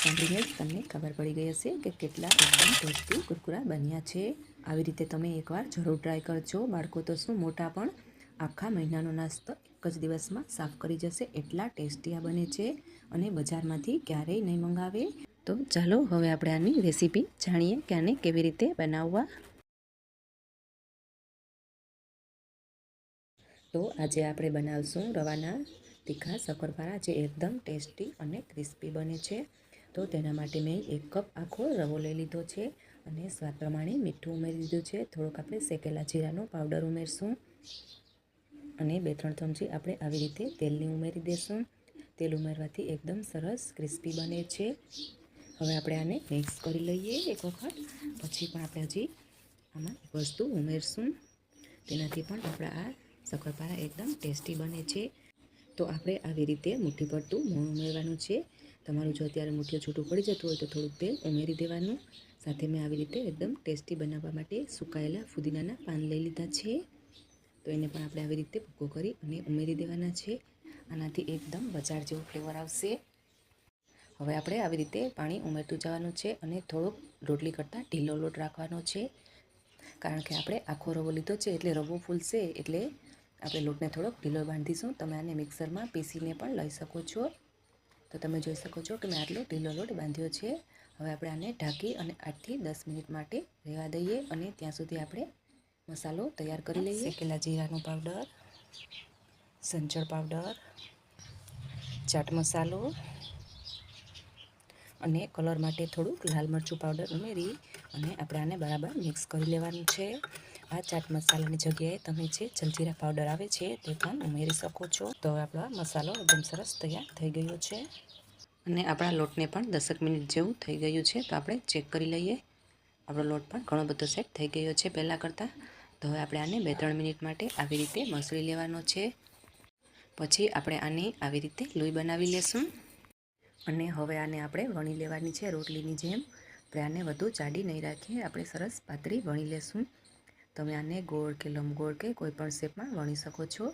સાંભળીને જ તમને ખબર પડી ગઈ હશે કે કેટલા એકદમ ટેસ્ટી કુરકુરા બન્યા છે. આવી રીતે તમે એકવાર જરૂર ટ્રાય કરજો. બાળકો તો શું મોટા પણ આખા મહિનાનો નાસ્તો એક જ દિવસમાં સાફ કરી જશે. એટલા ટેસ્ટી આ બને છે અને બજારમાંથી ક્યારેય નહીં મંગાવે. તો ચાલો હવે આપણે આની રેસીપી જાણીએ કે આને કેવી રીતે બનાવવા. તો આજે આપણે બનાવશું રવાના તીખા શક્કરપારા જે એકદમ ટેસ્ટી અને ક્રિસ્પી બને છે. તો તેના માટે મેં એક કપ આખો રવો લઈ લીધો છે અને સ્વાદ પ્રમાણે મીઠું ઉમેરી દીધું છે. થોડુંક આપણે શેકેલા જીરાનો પાવડર ઉમેરશું અને બે ત્રણ ચમચી આપણે આવી રીતે તેલની ઉમેરી દઈશું તેલ ઉમેરવાથી એકદમ સરસ ક્રિસ્પી બને છે. હવે આપણે આને મિક્સ કરી લઈએ એક વખત. પછી પણ આપણે હજી આમાં વસ્તુ ઉમેરશું. તેનાથી પણ આપણા આ શક્કરપારા એકદમ ટેસ્ટી બને છે. તો આપણે આવી રીતે મુઠ્ઠી પડતું મોણ ઉમેરવાનું છે. તમારું જો અત્યારે મુઠ્ઠીઓ છૂટું પડી જતું હોય તો થોડુંક તેલ ઉમેરી દેવાનું. સાથે મેં આવી રીતે એકદમ ટેસ્ટી બનાવવા માટે સુકાયેલા ફુદીનાના પાન લઈ લીધા છે. તો એને પણ આપણે આવી રીતે ભૂકો કરી અને ઉમેરી દેવાના છે. આનાથી એકદમ બજાર જેવો ફ્લેવર આવશે. હવે આપણે આવી રીતે પાણી ઉમેરતું જવાનું છે અને થોડોક રોટલી કરતાં ઢીલો લોટ રાખવાનો છે. કારણ કે આપણે આખો રવો લીધો છે એટલે રવો ફૂલશે એટલે આપણે લોટને થોડોક ઢીલો બાંધીશું. તમે આને મિક્સરમાં પીસીને પણ લઈ શકો છો. તો તમે જોઈ શકો છો કે મેં આટલો ઢીલો લોટ બાંધ્યો છે. હવે આપણે આને ઢાંકી અને આઠથી દસ મિનિટ માટે રહેવા દઈએ અને ત્યાં સુધી આપણે મસાલો તૈયાર કરી લઈએ. શેકેલા જીરાનો પાવડર, સંચળ પાવડર, ચાટ મસાલો અને કલર માટે થોડુંક લાલ મરચું પાવડર ઉમેરી અને આપણે આને બરાબર મિક્સ કરી લેવાનું છે. આ ચાટ મસાલાની જગ્યાએ તમે જે જલજીરા પાવડર આવે છે તે પણ ઉમેરી શકો છો. તો આપણો મસાલો એકદમ સરસ તૈયાર થઈ ગયો છે. અને આપણા લોટને પણ દસેક મિનિટ જેવું થઈ ગયું છે. તો આપણે ચેક કરી લઈએ. આપણો લોટ પણ ઘણો બધો સેટ થઈ ગયો છે પહેલાં કરતાં. તો હવે આપણે આને બે ત્રણ મિનિટ માટે આવી રીતે મસળી લેવાનો છે. પછી આપણે આને આવી રીતે લોહી બનાવી લેશું. અને હવે આને આપણે વણી લેવાની છે રોટલીની જેમ. આપણે આને વધુ જાડી નહીં રાખીએ. આપણે સરસ પાતળી વણી લેશું. તમે આને ગોળ કે લંબગોળ કે કોઈ પણ શેપમાં વણી શકો છો.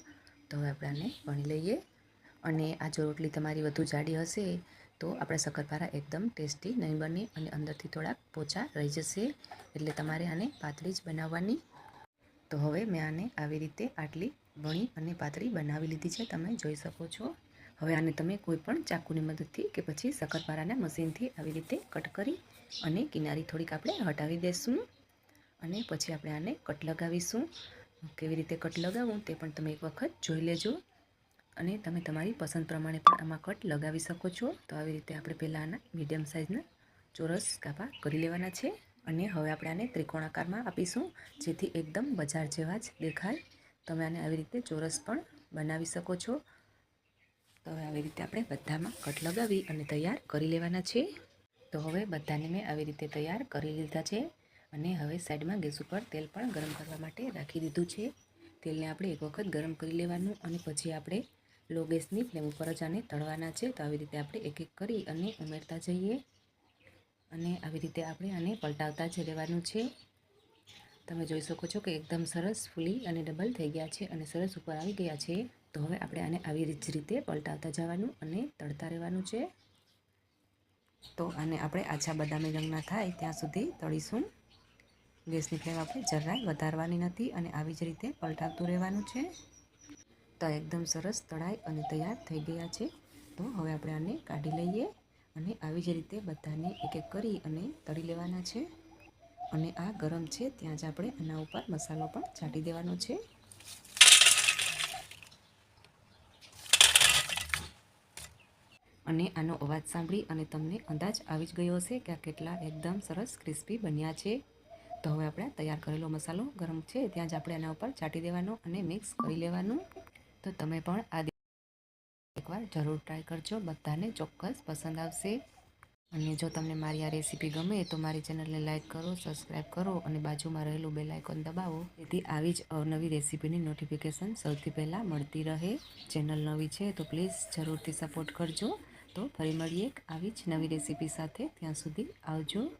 તો હવે આપણે આને વણી લઈએ. અને આ જો રોટલી તમારી વધુ જાડી હશે, તો આપણા શક્કરપારા એકદમ ટેસ્ટી નહીં બને અને અંદરથી થોડાક પોચા રહી જશે. એટલે તમારે આને પાતળી જ બનાવવાની. તો હવે મેં આને આવી રીતે આટલી વણી અને પાતળી બનાવી લીધી છે, તમે જોઈ શકો છો. હવે આને તમે કોઈ પણ ચાકુની મદદથી કે પછી શક્કરપારાના મશીનથી આવી રીતે કટ કરી અને કિનારી થોડીક આપણે હટાવી દઈશું અને પછી આપણે આને કટ લગાવીશું. કેવી રીતે કટ લગાવવું તે પણ તમે એક વખત જોઈ લેજો. અને તમે તમારી પસંદ પ્રમાણે પણ આમાં કટ લગાવી શકો છો. તો આવી રીતે આપણે પહેલાં આના મીડિયમ સાઇઝના ચોરસ કાપા કરી લેવાના છે. અને હવે આપણે આને ત્રિકોણાકારમાં આપીશું, જેથી એકદમ બજાર જેવા જ દેખાય. તમે આને આવી રીતે ચોરસ પણ બનાવી શકો છો. તો હવે આવી રીતે આપણે બધામાં કટ લગાવી અને તૈયાર કરી લેવાના છે. તો હવે બધાને મેં આવી રીતે તૈયાર કરી લીધા છે. અને હવે સાઈડમાં ગેસ ઉપર તેલ પણ ગરમ કરવા માટે રાખી દીધું છે. તેલને આપણે એક વખત ગરમ કરી લેવાનું અને પછી આપણે લો ગેસની ફ્લેમ ઉપર જ આને તળવાના છે. તો આવી રીતે આપણે એક એક કરી અને ઉમેરતા જઈએ. અને આવી રીતે આપણે આને પલટાવતા જ રહેવાનું છે. તમે જોઈ શકો છો કે એકદમ સરસ ફૂલી અને ડબલ થઈ ગયા છે અને સરસ ઉપર આવી ગયા છે. તો હવે આપણે આને આવી જ રીતે પલટાવતા જવાનું અને તળતા રહેવાનું છે. તો આને આપણે આછા બદામી રંગના થાય ત્યાં સુધી તળીશું. ગેસની ફ્લેમ આપણે જરાય વધારવાની નથી અને આવી જ રીતે પલટાવતું રહેવાનું છે. તો એકદમ સરસ તળાઈ અને તૈયાર થઈ ગયા છે. તો હવે આપણે આને કાઢી લઈએ અને આવી જ રીતે બધાને એક એક કરી અને તળી લેવાના છે. અને આ ગરમ છે ત્યાં જ આપણે આના ઉપર મસાલો પણ છાંટી દેવાનો છે. અને આનો અવાજ સાંભળી અને તમને અંદાજ આવી જ ગયો હશે કે આ કેટલા એકદમ સરસ ક્રિસ્પી બન્યા છે. તો હવે આપણે તૈયાર કરેલો મસાલો ગરમ છે, ત્યાં જ આપણે એના ઉપર ચાટી દેવાનો અને મિક્સ કરી લેવાનું. તો તમે પણ આ એકવાર જરૂર ટ્રાય કરજો, બધાને ચોક્કસ પસંદ આવશે. અને જો તમને મારી આ રેસીપી ગમે તો મારી ચેનલને લાઇક કરો સબસ્ક્રાઈબ કરો અને બાજુમાં રહેલું બેલ આઇકોન દબાવો. જેથી આવી જ અવનવી રેસીપીની નોટિફિકેશન સૌથી પહેલાં મળતી રહે. ચેનલ નવી છે તો પ્લીઝ જરૂરથી સપોર્ટ કરજો. તો ફરી મળીએ આવી જ નવી રેસીપી સાથે. ત્યાં સુધી આવજો.